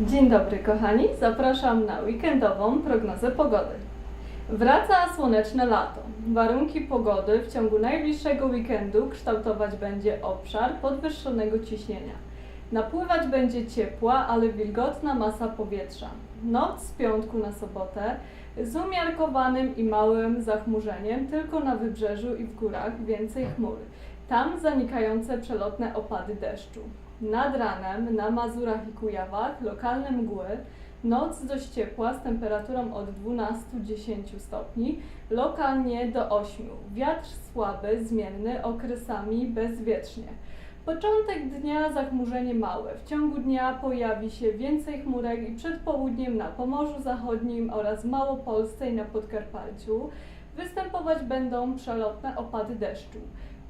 Dzień dobry kochani, zapraszam na weekendową prognozę pogody. Wraca słoneczne lato. Warunki pogody w ciągu najbliższego weekendu kształtować będzie obszar podwyższonego ciśnienia. Napływać będzie ciepła, ale wilgotna masa powietrza. Noc z piątku na sobotę z umiarkowanym i małym zachmurzeniem, tylko na wybrzeżu i w górach więcej chmur. Tam zanikające przelotne opady deszczu. Nad ranem na Mazurach i Kujawach lokalne mgły, noc dość ciepła z temperaturą od 12-10 stopni, lokalnie do 8. Wiatr słaby, zmienny, okresami bezwietrznie. Początek dnia zachmurzenie małe. W ciągu dnia pojawi się więcej chmurek i przed południem na Pomorzu Zachodnim oraz Małopolsce i na Podkarpaciu występować będą przelotne opady deszczu.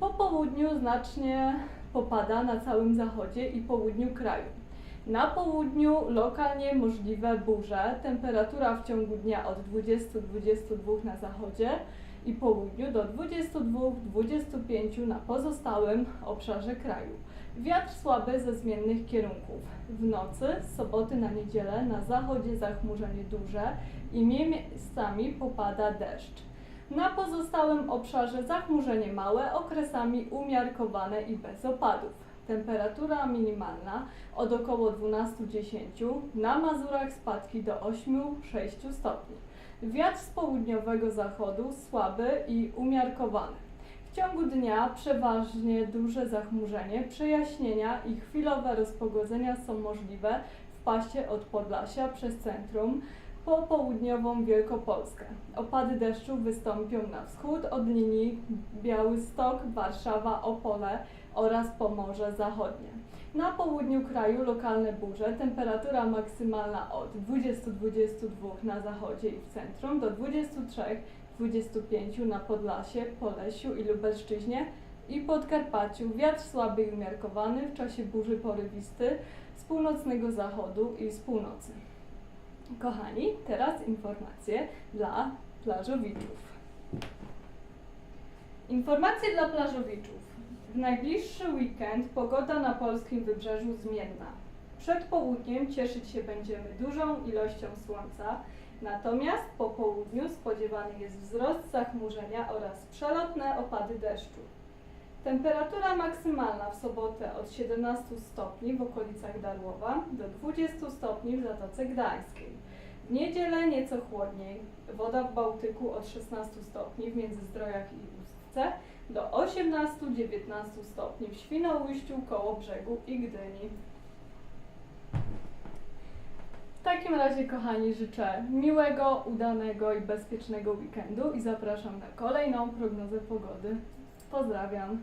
Po południu znacznie popada na całym zachodzie i południu kraju. Na południu lokalnie możliwe burze. Temperatura w ciągu dnia od 20-22 na zachodzie i południu do 22-25 na pozostałym obszarze kraju. Wiatr słaby ze zmiennych kierunków. W nocy z soboty na niedzielę na zachodzie zachmurzenie duże i miejscami popada deszcz. Na pozostałym obszarze zachmurzenie małe, okresami umiarkowane i bez opadów. Temperatura minimalna od około 12-10, na Mazurach spadki do 8-6 stopni. Wiatr z południowego zachodu słaby i umiarkowany. W ciągu dnia przeważnie duże zachmurzenie, przejaśnienia i chwilowe rozpogodzenia są możliwe w pasie od Podlasia przez centrum po południową Wielkopolskę. Opady deszczu wystąpią na wschód od linii Białystok, Warszawa, Opole oraz Pomorze Zachodnie. Na południu kraju lokalne burze, temperatura maksymalna od 20-22 na zachodzie i w centrum do 23-25 na Podlasie, Polesiu i Lubelszczyźnie i Podkarpaciu. Wiatr słaby i umiarkowany w czasie burzy porywisty z północnego zachodu i z północy. Kochani, teraz informacje dla plażowiczów. Informacje dla plażowiczów. W najbliższy weekend pogoda na polskim wybrzeżu zmienna. Przed południem cieszyć się będziemy dużą ilością słońca, natomiast po południu spodziewany jest wzrost zachmurzenia oraz przelotne opady deszczu. Temperatura maksymalna w sobotę od 17 stopni w okolicach Darłowa do 20 stopni w Zatoce Gdańskiej. W niedzielę nieco chłodniej. Woda w Bałtyku od 16 stopni w Międzyzdrojach i Ustce do 18-19 stopni w Świnoujściu, Kołobrzegu i Gdyni. W takim razie, kochani, życzę miłego, udanego i bezpiecznego weekendu i zapraszam na kolejną prognozę pogody. Pozdrawiam.